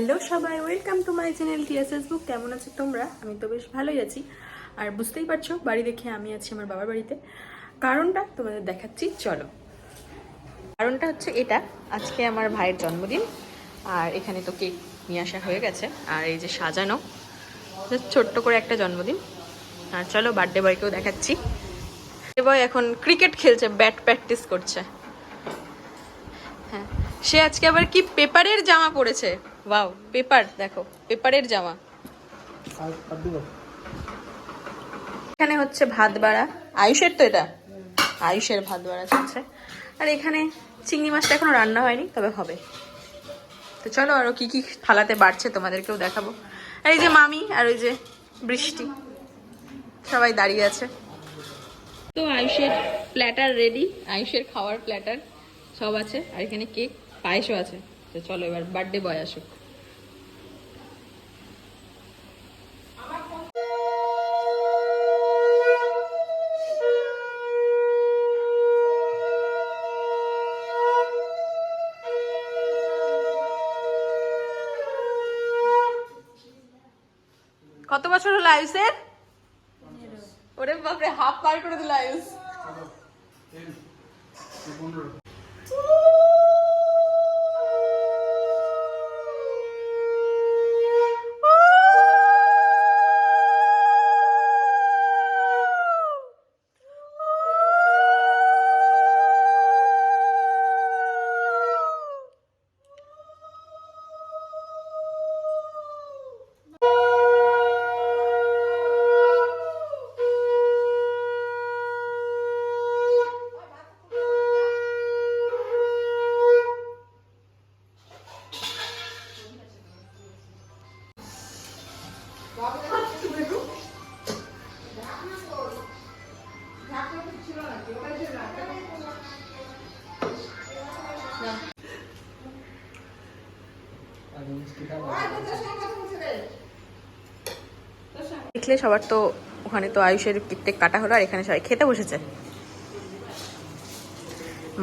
Hello সবাই, welcome to my channel TSS book কেমন আছো তোমরা? আমি তো বেশ ভালোই আছি। আর বুঝতেই পারছ, বাড়ি দেখে আমি আছি আমার বাবার বাড়িতে। কারণটা তোমাদের দেখাচ্ছি, চলো। কারণটা হচ্ছে এটা, আজকে আমার ভাইয়ের জন্মদিন, আর এখানে তো কেক নিয়ে আসা হয়ে গেছে, আর এই যে সাজানো ছোট্ট করে একটা জন্মদিন। আর চলো বার্থডে বয়কেও দেখাচ্ছি। বয় এখন ক্রিকেট খেলছে ব্যাট প্র্যাকটিস করছে। হ্যাঁ সে আজকে আবার কি পেপারের জামা পরেছে? ওয়াও পেপার দেখো পেপারের জামা। এখানে হচ্ছে ভাত বাড়া আয়ুষের তো এটা? আয়ুষের ভাত বাড়া চলছে। আর এখানে চিংড়ি মাছটা এখনও রান্না হয়নি তবে হবে। তো চলো আরও কি কি থালাতে বাড়ছে তোমাদেরকেও দেখাবো। আর এই যে মামি আর ওই যে বৃষ্টি। সবাই দাঁড়িয়ে আছে। তো আয়ুষের প্ল্যাটার রেডি আয়ুষের খাওয়ার প্ল্যাটার সব আছে। আর এখানে কেক পায়েসও আছে। তো চলো এবার বার্থডে বয় আসুক। কত বছর হলো আয়ুষের? ওরে বাপরে হাফ পার করে দিল আয়ুষ। দেখলে সবার তো ওখানে তো আয়ুষের কেক কাটা হলো আর এখানে সবাই খেতে বসেছে।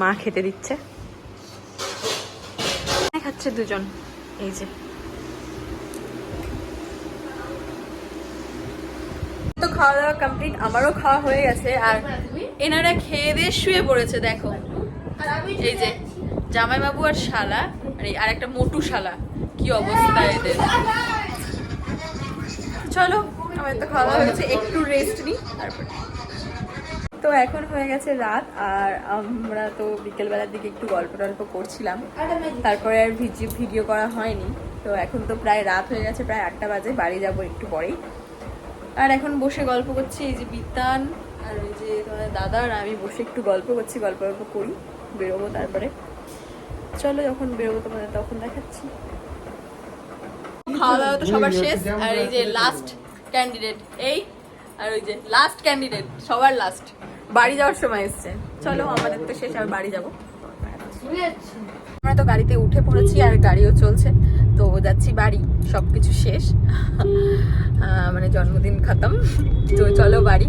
মা খেতে দিচ্ছে। খাচ্ছে দুজন। এই যে। তো খাওয়া দাওয়া কমপ্লিট আমারও খাওয়া হয়ে গেছে, আর এনারা খেয়ে দিয়ে শুয়ে পড়েছে, দেখো। এই যে, জামাইবাবু আর শালা, আর আর একটা মোটু শালা, কি অবস্থা এদের? চলো, আমার তো খাওয়া দাওয়া হয়েছে একটু রেস্ট নিই, তারপর। তো এখন হয়ে গেছে রাত, আর আমরা তো বিকেলবেলার দিকে একটু গল্প টল্প করছিলাম। তারপরে আর ভিডিও করা হয়নি, তো এখন তো প্রায় রাত হয়ে গেছে, প্রায় আটটা বাজে, বাড়ি যাব একটু পরেই। আর এখন বসে গল্প করছি, এই যে বিতান আর ওই যে তোমাদের দাদা আর আমি বসে একটু গল্প করছি, গল্প গল্প করি, বেরোবো তারপরে। চলো যখন বেরোবো তোমাদের তখন দেখাচ্ছি। খাওয়া দাওয়া তো সবার শেষ, আর এই যে লাস্ট ক্যান্ডিডেট এই আর ওই যে লাস্ট ক্যান্ডিডেট সবার লাস্ট বাড়ি যাওয়ার সময় এসছে। চলো আমাদের তো শেষ, আর বাড়ি যাব। আমরা তো গাড়িতে উঠে পড়েছি আর গাড়িও চলছে। তো যাচ্ছি বাড়ি সব কিছু শেষ মানে জন্মদিন খতম। তো চলো বাড়ি।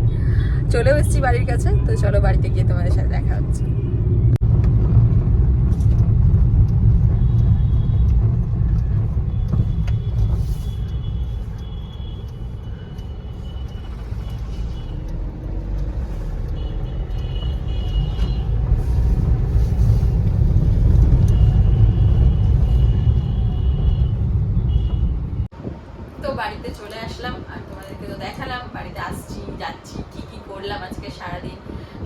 চলেও এসেছি বাড়ির কাছে, তো চলো বাড়িতে গিয়ে তোমাদের সাথে দেখা হচ্ছে তো বাড়িতে চলে আসলাম আর তোমাদেরকে তো দেখালাম, বাড়িতে আসছি, যাচ্ছি, কি কি করলাম আজকে সারাদিন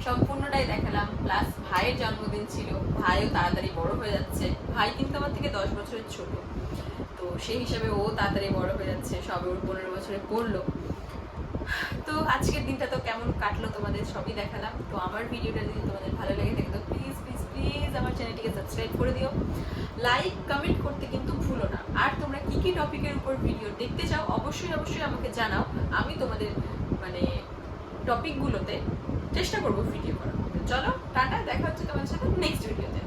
সম্পূর্ণটাই দেখালাম। প্লাস ভাইয়ের জন্মদিন ছিল, ভাইও তাড়াতাড়ি বড় হয়ে যাচ্ছে। ভাই কিন্তু আমার থেকে দশ বছরের ছোট। তো সেই হিসাবে ও তাড়াতাড়ি বড় হয়ে যাচ্ছে, সবে ওর পনেরো বছরে পড়ল। তো আজকের দিনটা তো কেমন কাটলো তোমাদের সবই দেখালাম। তো আমার ভিডিওটা যদি তোমাদের ভালো লেগে সাবস্ক্রাইব করে দিও। লাইক কমেন্ট করতে কিন্তু ভুলো না। আর তোমরা কি কি টপিকের উপর ভিডিও দেখতে চাও, অবশ্যই অবশ্যই আমাকে জানাও। আমি তোমাদের মানে টপিকগুলোতে চেষ্টা করব ভিডিও করার চলো, টাটা, দেখা হচ্ছে তোমার সাথে নেক্সট ভিডিওতে